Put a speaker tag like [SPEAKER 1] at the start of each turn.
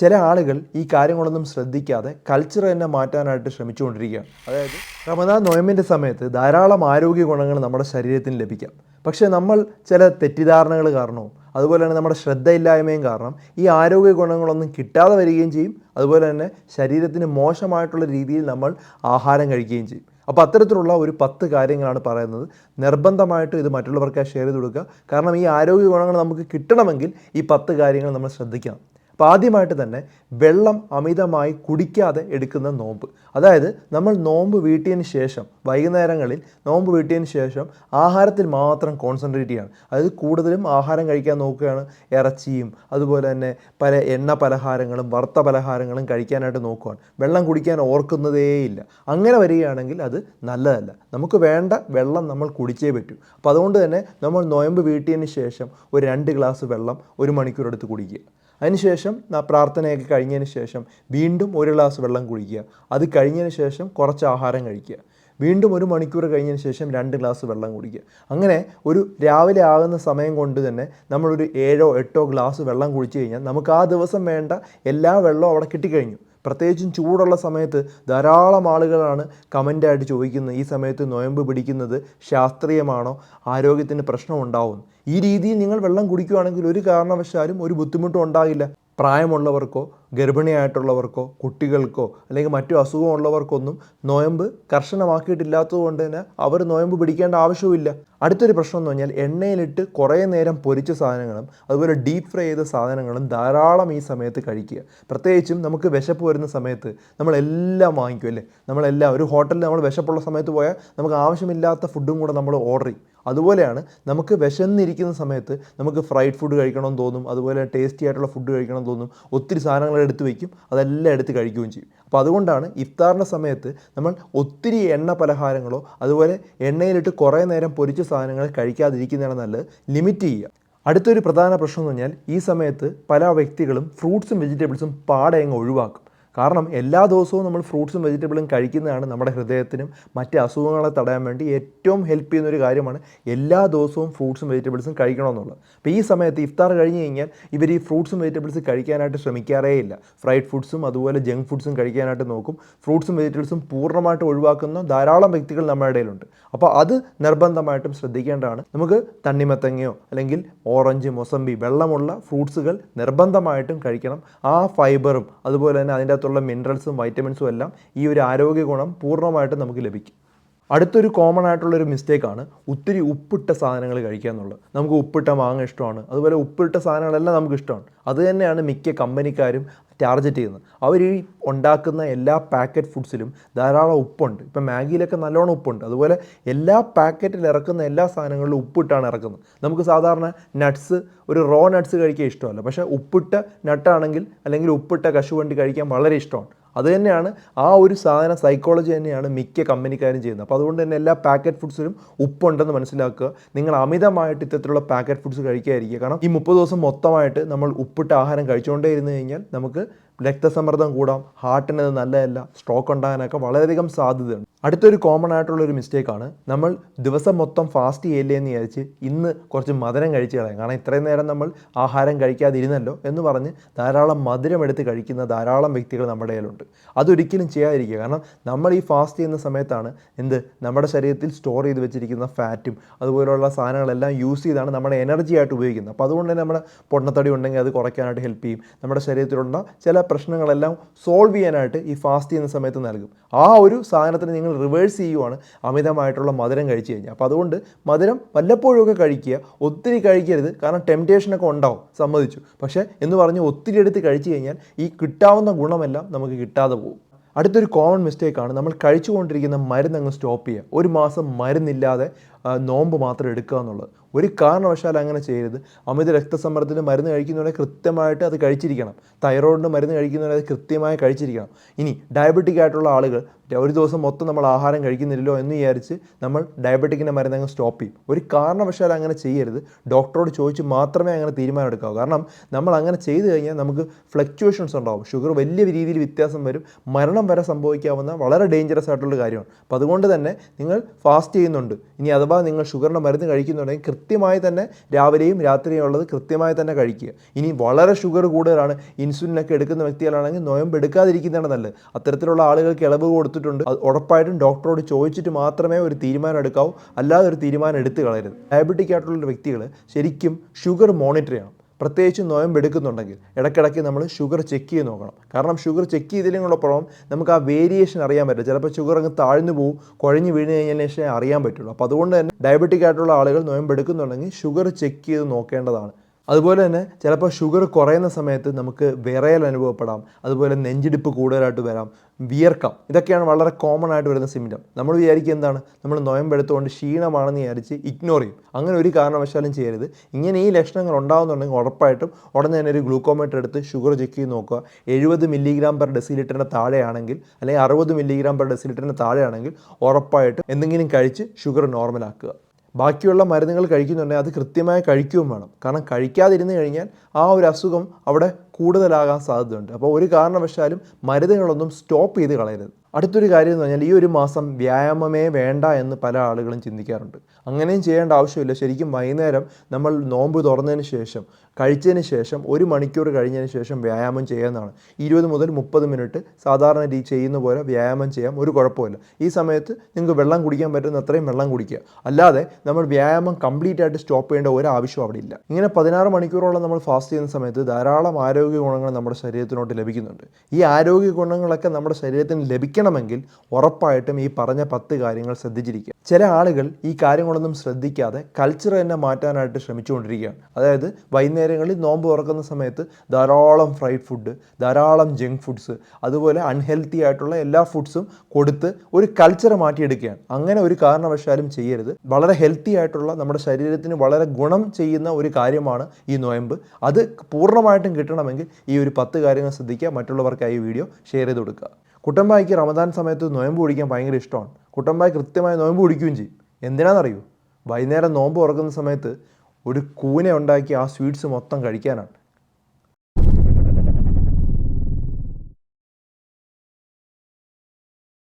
[SPEAKER 1] ചില ആളുകൾ ഈ കാര്യങ്ങളൊന്നും ശ്രദ്ധിക്കാതെ കൾച്ചർ തന്നെ മാറ്റാനായിട്ട് ശ്രമിച്ചുകൊണ്ടിരിക്കുകയാണ്. അതായത് റമദാൻ നോയമ്പിന്റെ സമയത്ത് ധാരാളം ആരോഗ്യ ഗുണങ്ങൾ നമ്മുടെ ശരീരത്തിന് ലഭിക്കാം. പക്ഷേ നമ്മൾ ചില തെറ്റിദ്ധാരണകൾ കാരണവും അതുപോലെ തന്നെ നമ്മുടെ ശ്രദ്ധയില്ലായ്മയും കാരണം ഈ ആരോഗ്യ ഗുണങ്ങളൊന്നും കിട്ടാതെ വരികയും ചെയ്യും. അതുപോലെ തന്നെ ശരീരത്തിന് മോശമായിട്ടുള്ള രീതിയിൽ നമ്മൾ ആഹാരം കഴിക്കുകയും ചെയ്യും. അപ്പോൾ അത്തരത്തിലുള്ള ഒരു പത്ത് കാര്യങ്ങളാണ് പറയുന്നത്. നിർബന്ധമായിട്ട് ഇത് മറ്റുള്ളവർക്ക് ഷെയർ ചെയ്ത് കൊടുക്കുക. കാരണം ഈ ആരോഗ്യ ഗുണങ്ങൾ നമുക്ക് കിട്ടണമെങ്കിൽ ഈ പത്ത് കാര്യങ്ങൾ നമ്മൾ ശ്രദ്ധിക്കണം. അപ്പോൾ ആദ്യമായിട്ട് തന്നെ വെള്ളം അമിതമായി കുടിക്കാതെ എടുക്കുന്ന നോമ്പ്. അതായത് നമ്മൾ നോമ്പ് വീട്ടിയതിന് ശേഷം വൈകുന്നേരങ്ങളിൽ നോമ്പ് വീട്ടിയതിന് ശേഷം ആഹാരത്തിൽ മാത്രം കോൺസെൻട്രേറ്റ് ചെയ്യണം അതായത് കൂടുതലും ആഹാരം കഴിക്കാൻ നോക്കുകയാണ് ഇറച്ചിയും അതുപോലെ തന്നെ പല എണ്ണ പലഹാരങ്ങളും വറുത്ത പലഹാരങ്ങളും കഴിക്കാനായിട്ട് നോക്കുകയാണ്. വെള്ളം കുടിക്കാൻ ഓർക്കുന്നതേയില്ല അങ്ങനെ വരികയാണെങ്കിൽ അത് നല്ലതല്ല. നമുക്ക് വേണ്ട വെള്ളം നമ്മൾ കുടിച്ചേ പറ്റൂ. അപ്പോൾ അതുകൊണ്ട് തന്നെ നമ്മൾ നോയമ്പ് വീട്ടിയതിന് ശേഷം ഒരു രണ്ട് ഗ്ലാസ് വെള്ളം ഒരു മണിക്കൂർ എടുത്ത് കുടിക്കുക. അതിനുശേഷം പ്രാർത്ഥനയൊക്കെ കഴിഞ്ഞതിന് ശേഷം വീണ്ടും ഒരു ഗ്ലാസ് വെള്ളം കുടിക്കുക. അത് കഴിഞ്ഞതിന് ശേഷം കുറച്ച് ആഹാരം കഴിക്കുക. വീണ്ടും ഒരു മണിക്കൂർ കഴിഞ്ഞതിന് ശേഷം രണ്ട് ഗ്ലാസ് വെള്ളം കുടിക്കുക. അങ്ങനെ ഒരു രാവിലെ ആകുന്ന സമയം കൊണ്ട് തന്നെ നമ്മളൊരു ഏഴോ എട്ടോ ഗ്ലാസ് വെള്ളം കുടിച്ചു കഴിഞ്ഞാൽ നമുക്ക് ആ ദിവസം വേണ്ട എല്ലാ വെള്ളവും അവിടെ കിട്ടിക്കഴിഞ്ഞു. പ്രത്യേകിച്ചും ചൂടുള്ള സമയത്ത് ധാരാളം ആളുകളാണ് കമന്റായിട്ട് ചോദിക്കുന്നത്. ഈ സമയത്ത് നോയമ്പ് പിടിക്കുന്നത് ശാസ്ത്രീയമാണോ? ആരോഗ്യത്തിന് പ്രശ്നം ഉണ്ടാവും ഈ രീതിയിൽ നിങ്ങൾ വെള്ളം കുടിക്കുകയാണെങ്കിൽ ഒരു കാരണവശാലും ഒരു ബുദ്ധിമുട്ടും ഉണ്ടാകില്ല. പ്രായമുള്ളവർക്കോ ഗർഭിണിയായിട്ടുള്ളവർക്കോ കുട്ടികൾക്കോ അല്ലെങ്കിൽ മറ്റു അസുഖമുള്ളവർക്കൊന്നും നോയമ്പ് കർശനമാക്കിയിട്ടില്ലാത്തതുകൊണ്ട് തന്നെ അവർ നോയമ്പ് പിടിക്കേണ്ട ആവശ്യവുമില്ല. അടുത്തൊരു പ്രശ്നം എന്ന് പറഞ്ഞാൽ എണ്ണയിലിട്ട് കുറേ നേരം പൊരിച്ച സാധനങ്ങളും അതുപോലെ ഡീപ്പ് ഫ്രൈ ചെയ്ത സാധനങ്ങളും ധാരാളം ഈ സമയത്ത് കഴിക്കുക. പ്രത്യേകിച്ചും നമുക്ക് വിശപ്പ് വരുന്ന സമയത്ത് നമ്മളെല്ലാം വാങ്ങിക്കും അല്ലേ? നമ്മളെല്ലാം ഒരു ഹോട്ടലിൽ നമ്മൾ വിശപ്പുള്ള സമയത്ത് പോയാൽ നമുക്ക് ആവശ്യമില്ലാത്ത ഫുഡും കൂടെ നമ്മൾ ഓർഡർ ചെയ്യും. അതുപോലെയാണ് നമുക്ക് വിശന്നിരിക്കുന്ന സമയത്ത് നമുക്ക് ഫ്രൈഡ് ഫുഡ് കഴിക്കണമെന്ന് തോന്നും അതുപോലെ ടേസ്റ്റി ആയിട്ടുള്ള ഫുഡ് കഴിക്കണം തോന്നും ഒത്തിരി സാധനങ്ങൾ എടുത്ത് വയ്ക്കും അതെല്ലാം എടുത്ത് കഴിക്കുകയും ചെയ്യും. അപ്പോൾ അതുകൊണ്ടാണ് ഇഫ്താറിന്റെ സമയത്ത് നമ്മൾ ഒത്തിരി എണ്ണ പലഹാരങ്ങളോ അതുപോലെ എണ്ണയിലിട്ട് കുറേ നേരം പൊരിച്ച സാധനങ്ങൾ കഴിക്കാതിരിക്കുന്നതാണ് നല്ലത്. ലിമിറ്റ് ചെയ്യുക. അടുത്തൊരു പ്രധാന പ്രശ്നം എന്ന് പറഞ്ഞാൽ ഈ സമയത്ത് പല വ്യക്തികളും ഫ്രൂട്ട്സും വെജിറ്റബിൾസും പാടെ അങ്ങ് ഒഴിവാക്കും. കാരണം എല്ലാ ദിവസവും നമ്മൾ ഫ്രൂട്ട്സും വെജിറ്റബിളും കഴിക്കുന്നതാണ് നമ്മുടെ ഹൃദയത്തിനും മറ്റ് അസുഖങ്ങളെ തടയാൻ വേണ്ടി ഏറ്റവും ഹെൽപ്പ് ചെയ്യുന്ന ഒരു കാര്യമാണ് എല്ലാ ദിവസവും ഫ്രൂട്ട്സും വെജിറ്റബിൾസും കഴിക്കണമെന്നുള്ളത്. അപ്പോൾ ഈ സമയത്ത് ഇഫ്താർ കഴിഞ്ഞ് കഴിഞ്ഞാൽ ഇവർ ഈ ഫ്രൂട്ട്സും വെജിറ്റബിൾസും കഴിക്കാനായിട്ട് ശ്രമിക്കാറേ ഇല്ല. ഫ്രൈഡ് ഫുഡ്സും അതുപോലെ ജങ്ക് ഫുഡ്സും കഴിക്കാനായിട്ട് നോക്കും. ഫ്രൂട്ട്സും വെജിറ്റബിൾസും പൂർണമായിട്ട് ഒഴിവാക്കുന്ന ധാരാളം വ്യക്തികൾ നമ്മുടെ ഇടയിലുണ്ട്. അപ്പോൾ അത് നിർബന്ധമായിട്ടും ശ്രദ്ധിക്കേണ്ടതാണ്. നമുക്ക് തണ്ണിമത്തങ്ങയോ അല്ലെങ്കിൽ ഓറഞ്ച് മൊസമ്പി വെള്ളമുള്ള ഫ്രൂട്ട്സുകൾ നിർബന്ധമായിട്ടും കഴിക്കണം. ആ ഫൈബറും അതുപോലെ തന്നെ അതിന്റെ അകത്തുള്ള മിനറൽസും വൈറ്റമിൻസും എല്ലാം ഈ ഒരു ആരോഗ്യ ഗുണം പൂർണമായിട്ടും നമുക്ക് ലഭിക്കും. അടുത്തൊരു കോമൺ ആയിട്ടുള്ളൊരു മിസ്റ്റേക്കാണ് ഒത്തിരി ഉപ്പിട്ട സാധനങ്ങൾ കഴിക്കുക എന്നുള്ളത്. നമുക്ക് ഉപ്പിട്ട മാങ്ങ ഇഷ്ടമാണ്. അതുപോലെ ഉപ്പിട്ട സാധനങ്ങളെല്ലാം നമുക്ക് ഇഷ്ടമാണ്. അത് തന്നെയാണ് മിക്ക കമ്പനിക്കാരും ടാർഗറ്റ് ചെയ്യുന്നത്. അവർ ഈ ഉണ്ടാക്കുന്ന എല്ലാ പാക്കറ്റ് ഫുഡ്സിലും ധാരാളം ഉപ്പുണ്ട്. ഇപ്പം മാഗിയിലൊക്കെ നല്ലോണം ഉപ്പുണ്ട്. അതുപോലെ എല്ലാ പാക്കറ്റിൽ ഇറക്കുന്ന എല്ലാ സാധനങ്ങളിലും ഉപ്പിട്ടാണ് ഇറക്കുന്നത്. നമുക്ക് സാധാരണ നട്ട്സ് ഒരു റോ നട്ട്സ് കഴിക്കാൻ ഇഷ്ടമല്ല. പക്ഷേ ഉപ്പിട്ട നട്ടാണെങ്കിൽ അല്ലെങ്കിൽ ഉപ്പിട്ട കശുവണ്ടി കഴിക്കാൻ വളരെ ഇഷ്ടമാണ്. അത് തന്നെയാണ് ആ ഒരു സാധന സൈക്കോളജി തന്നെയാണ് മിക്ക കമ്പനിക്കാരും ചെയ്യുന്നത്. അപ്പോൾ അതുകൊണ്ട് തന്നെ എല്ലാ പാക്കറ്റ് ഫുഡ്സിലും ഉപ്പുണ്ടെന്ന് മനസ്സിലാക്കുക. നിങ്ങൾ അമിതമായിട്ട് ഇത്തരത്തിലുള്ള പാക്കറ്റ് ഫുഡ്സ് കഴിക്കാതിരിക്കുക. കാരണം ഈ മുപ്പത് ദിവസം മൊത്തമായിട്ട് നമ്മൾ ഉപ്പിട്ട ആഹാരം കഴിച്ചുകൊണ്ടേ ഇരുന്ന് കഴിഞ്ഞാൽ നമുക്ക് രക്തസമ്മർദ്ദം കൂടാം ഹാർട്ടിന് അത് നല്ലതല്ല സ്ട്രോക്ക് ഉണ്ടാകാനൊക്കെ വളരെയധികം സാധ്യതയുണ്ട്. അടുത്തൊരു കോമൺ ആയിട്ടുള്ള ഒരു മിസ്റ്റേക്കാണ് നമ്മൾ ദിവസം മൊത്തം ഫാസ്റ്റ് ചെയ്യില്ലേ എന്ന് വിചാരിച്ച് ഇന്ന് കുറച്ച് മധുരം കഴിച്ച് കളയാം. കാരണം ഇത്രയും നേരം നമ്മൾ ആഹാരം കഴിക്കാതിരുന്നല്ലോ എന്ന് പറഞ്ഞ് ധാരാളം മധുരം എടുത്ത് കഴിക്കുന്ന ധാരാളം വ്യക്തികൾ നമ്മുടെ കയ്യിലുണ്ട്. അതൊരിക്കലും ചെയ്യാതിരിക്കുക. കാരണം നമ്മൾ ഈ ഫാസ്റ്റ് ചെയ്യുന്ന സമയത്താണ് എന്ത്? നമ്മുടെ ശരീരത്തിൽ സ്റ്റോർ ചെയ്ത് വെച്ചിരിക്കുന്ന ഫാറ്റും അതുപോലുള്ള സാധനങ്ങളെല്ലാം യൂസ് ചെയ്താണ് നമ്മുടെ എനർജി ആയിട്ട് ഉപയോഗിക്കുന്നത്. അപ്പോൾ അതുകൊണ്ട് തന്നെ നമ്മുടെ പൊണ്ണത്തടി ഉണ്ടെങ്കിൽ അത് കുറയ്ക്കാനായിട്ട് ഹെൽപ്പ് ചെയ്യും. നമ്മുടെ ശരീരത്തിലുള്ള ചില പ്രശ്നങ്ങളെല്ലാം സോൾവ് ചെയ്യാനായിട്ട് ഈ ഫാസ്റ്റ് ചെയ്യുന്ന സമയത്ത് നൽകും. ആ ഒരു സാധനത്തിന് നിങ്ങൾ റിവേഴ്സ് ചെയ്യുവാണ് അമിതമായിട്ടുള്ള മധുരം കഴിച്ചു കഴിഞ്ഞാൽ. അപ്പോൾ അതുകൊണ്ട് മധുരം വല്ലപ്പോഴുമൊക്കെ കഴിക്കുക ഒത്തിരി കഴിക്കരുത്. കാരണം ടെംപ്റ്റേഷനൊക്കെ ഉണ്ടാവും സമ്മതിച്ചു. പക്ഷേ എന്ന് പറഞ്ഞ് ഒത്തിരി എടുത്ത് കഴിച്ചു കഴിഞ്ഞാൽ ഈ കിട്ടാവുന്ന ഗുണമെല്ലാം നമുക്ക് കിട്ടാതെ പോകും. അടുത്തൊരു കോമൺ മിസ്റ്റേക്കാണ് നമ്മൾ കഴിച്ചുകൊണ്ടിരിക്കുന്ന മരുന്ന് അങ്ങ് സ്റ്റോപ്പ് ചെയ്യുക. ഒരു മാസം മരുന്നില്ലാതെ നോമ്പ് മാത്രം എടുക്കുക എന്നുള്ളത്. ഒരു കാരണവശാൽ അങ്ങനെ ചെയ്യരുത്. അമിത രക്തസമ്മർദ്ദത്തിന് മരുന്ന് കഴിക്കുന്നവരെ കൃത്യമായിട്ട് അത് കഴിച്ചിരിക്കണം. തൈറോയിഡിന് മരുന്ന് കഴിക്കുന്നവരെ അത് കൃത്യമായി കഴിച്ചിരിക്കണം. ഇനി ഡയബറ്റിക് ആയിട്ടുള്ള ആളുകൾ ഒരു ദിവസം മൊത്തം നമ്മൾ ആഹാരം കഴിക്കുന്നില്ലല്ലോ എന്ന് വിചാരിച്ച് നമ്മൾ ഡയബറ്റിക്കിന്റെ മരുന്ന് അങ്ങ് സ്റ്റോപ്പ് ചെയ്യും. ഒരു കാരണവശാലും അങ്ങനെ ചെയ്യരുത്. ഡോക്ടറോട് ചോദിച്ച് മാത്രമേ അങ്ങനെ തീരുമാനം എടുക്കാവൂ കാരണം നമ്മൾ അങ്ങനെ ചെയ്തു കഴിഞ്ഞാൽ നമുക്ക് ഫ്ലക്ച്വേഷൻസ് ഉണ്ടാവും. ഷുഗർ വലിയ രീതിയിൽ വ്യത്യാസം വരും. മരണം വരെ സംഭവിക്കാവുന്ന വളരെ ഡേഞ്ചറസ് ആയിട്ടുള്ള കാര്യമാണ്. അപ്പോൾ അതുകൊണ്ട് തന്നെ നിങ്ങൾ ഫാസ്റ്റ് ചെയ്യുന്നുണ്ട്. ഇനി അഥവാ നിങ്ങൾ ഷുഗറിന്റെ മരുന്ന് കഴിക്കുന്നുണ്ടെങ്കിൽ കൃത്യമായി തന്നെ രാവിലെയും രാത്രിയും ഉള്ളത് കൃത്യമായി തന്നെ കഴിക്കുക. ഇനി വളരെ ഷുഗർ കൂടുതലാണ്. ഇൻസുലിനൊക്കെ എടുക്കുന്ന വ്യക്തികളാണെങ്കിൽ നോയമ്പ് എടുക്കാതിരിക്കുന്നതാണ് നല്ലത്. അത്തരത്തിലുള്ള ആളുകൾക്ക് ഇളവ് കൊടുത്തിട്ടുണ്ട് അത് ഉറപ്പായിട്ടും ഡോക്ടറോട് ചോദിച്ചിട്ട് മാത്രമേ ഒരു തീരുമാനം എടുക്കാവൂ. അല്ലാതെ ഒരു തീരുമാനം എടുത്തു കളയരുത്. ഡയബറ്റിക് ആയിട്ടുള്ള വ്യക്തികൾ ശരിക്കും ഷുഗർ മോണിറ്റർ ചെയ്യണം. പ്രത്യേകിച്ച് നോയമ്പ് എടുക്കുന്നുണ്ടെങ്കിൽ ഇടയ്ക്കിടയ്ക്ക് നമ്മൾ ഷുഗർ ചെക്ക് ചെയ്ത് നോക്കണം. കാരണം ഷുഗർ ചെക്ക് ചെയ്തതിനോടൊപ്പം നമുക്ക് ആ വേരിയേഷൻ അറിയാൻ പറ്റും ചിലപ്പോൾ ഷുഗർ അങ്ങ് താഴ്ന്നു പോകും കുഴഞ്ഞു വീണ് കഴിഞ്ഞതിന് ശേഷം അറിയാൻ പറ്റുള്ളൂ. അപ്പോൾ അതുകൊണ്ട് തന്നെ ഡയബറ്റിക് ആയിട്ടുള്ള ആളുകൾ നോയമ്പ് എടുക്കുന്നുണ്ടെങ്കിൽ ഷുഗർ ചെക്ക് ചെയ്ത് നോക്കേണ്ടതാണ്. അതുപോലെ തന്നെ ചിലപ്പോൾ ഷുഗർ കുറയുന്ന സമയത്ത് നമുക്ക് വിറയൽ അനുഭവപ്പെടാം. അതുപോലെ നെഞ്ചിടിപ്പ് കൂടുതലായിട്ട് വരാം. വിയർക്കാം. ഇതൊക്കെയാണ് വളരെ കോമൺ ആയിട്ട് വരുന്ന സിംറ്റം നമ്മൾ വിചാരിക്കുക എന്താണ്? നമ്മൾ നോയമ്പെടുത്തുകൊണ്ട് ക്ഷീണമാണെന്ന് വിചാരിച്ച് ഇഗ്നോർ ചെയ്യും. അങ്ങനെ ഒരു കാരണവശാലും ചെയ്യരുത്. ഇങ്ങനെ ഈ ലക്ഷണങ്ങൾ ഉണ്ടാകുന്നുണ്ടെങ്കിൽ ഉറപ്പായിട്ടും ഉടനെ തന്നെ ഒരു ഗ്ലൂക്കോമീറ്റർ എടുത്ത് ഷുഗർ ചെക്ക് ചെയ്ത് നോക്കുക. എഴുപത് മില്ലിഗ്രാം പെർ ഡെസിലിറ്ററിന് താഴെയാണെങ്കിൽ അല്ലെങ്കിൽ അറുപത് മില്ലിഗ്രാം പെർ ഡെസിലിറ്ററിന് താഴെയാണെങ്കിൽ ഉറപ്പായിട്ടും എന്തെങ്കിലും കഴിച്ച് ഷുഗർ നോർമലാക്കുക ബാക്കിയുള്ള മരുന്നുകൾ കഴിക്കുന്നുണ്ടെങ്കിൽ അത് കൃത്യമായി കഴിക്കുകയും വേണം. കാരണം കഴിക്കാതിരുന്ന് കഴിഞ്ഞാൽ ആ ഒരു അസുഖം അവിടെ കൂടുതലാകാൻ സാധ്യതയുണ്ട്. അപ്പോൾ ഒരു കാരണവശാലും മരുന്നുകളൊന്നും സ്റ്റോപ്പ് ചെയ്ത് കളയരുത്. അടുത്തൊരു കാര്യം എന്ന് പറഞ്ഞാൽ ഈ ഒരു മാസം വ്യായാമമേ വേണ്ട എന്ന് പല ആളുകളും ചിന്തിക്കാറുണ്ട്. അങ്ങനെയും ചെയ്യേണ്ട ആവശ്യമില്ല. ശരിക്കും വൈകുന്നേരം നമ്മൾ നോമ്പ് തുറന്നതിന് ശേഷം കഴിച്ചതിന് ശേഷം ഒരു മണിക്കൂർ കഴിഞ്ഞതിന് ശേഷം വ്യായാമം ചെയ്യാമെന്നാണ് ഇരുപത് മുതൽ മുപ്പത് മിനിറ്റ് സാധാരണ രീതി ചെയ്യുന്ന പോലെ വ്യായാമം ചെയ്യാം. ഒരു കുഴപ്പമില്ല ഈ സമയത്ത് നിങ്ങൾക്ക് വെള്ളം കുടിക്കാൻ പറ്റുന്ന അത്രയും വെള്ളം കുടിക്കുക. അല്ലാതെ നമ്മൾ വ്യായാമം കംപ്ലീറ്റ് ആയിട്ട് സ്റ്റോപ്പ് ചെയ്യേണ്ട ഒരു ആവശ്യം അവിടെ ഇല്ല. ഇങ്ങനെ പതിനാറ് മണിക്കൂറോളം നമ്മൾ ഫാസ്റ്റ് ചെയ്യുന്ന സമയത്ത് ധാരാളം ആരോഗ്യ ഗുണങ്ങൾ നമ്മുടെ ശരീരത്തിനോട്ട് ലഭിക്കുന്നുണ്ട്. ഈ ആരോഗ്യ ഗുണങ്ങളൊക്കെ നമ്മുടെ ശരീരത്തിന് ലഭിക്കണമെങ്കിൽ ഉറപ്പായിട്ടും ഈ പറഞ്ഞ പത്ത് കാര്യങ്ങൾ ശ്രദ്ധിച്ചിരിക്കുക. ചില ആളുകൾ ഈ കാര്യങ്ങളൊന്നും ശ്രദ്ധിക്കാതെ കൾച്ചർ തന്നെ മാറ്റാനായിട്ട് ശ്രമിച്ചുകൊണ്ടിരിക്കുകയാണ്. അതായത് വൈകുന്നേരങ്ങളിൽ നോമ്പ് തുറക്കുന്ന സമയത്ത് ധാരാളം ഫ്രൈഡ് ഫുഡ് ധാരാളം ജങ്ക് ഫുഡ്സ് അതുപോലെ അൺഹെൽത്തി ആയിട്ടുള്ള എല്ലാ ഫുഡ്സും കൊടുത്ത് ഒരു കൾച്ചർ മാറ്റിയെടുക്കുകയാണ്. അങ്ങനെ ഒരു കാരണവശാലും ചെയ്യരുത്. വളരെ ഹെൽത്തി ആയിട്ടുള്ള നമ്മുടെ ശരീരത്തിന് വളരെ ഗുണം ചെയ്യുന്ന ഒരു കാര്യമാണ് ഈ നോയമ്പ്. അത് പൂർണമായിട്ടും കിട്ടണമെങ്കിൽ ഈ ഒരു പത്ത് കാര്യങ്ങൾ ശ്രദ്ധിക്കുക. മറ്റുള്ളവർക്കായി ഈ വീഡിയോ ഷെയർ ചെയ്ത് കൊടുക്കുക. കുട്ടമ്പായിക്ക് റമദാൻ സമയത്ത് നോയമ്പ് കുടിക്കാൻ ഭയങ്കര ഇഷ്ടമാണ്. കുട്ടമ്പായി കൃത്യമായി നോയമ്പ് കുടിക്കുകയും ചെയ്യും. എന്തിനാണെന്നറിയോ? വൈകുന്നേരം നോമ്പ് തുറക്കുന്ന സമയത്ത് ഒരു കൂന ഉണ്ടാക്കി ആ സ്വീറ്റ്സ് മൊത്തം കഴിക്കാനാണ്.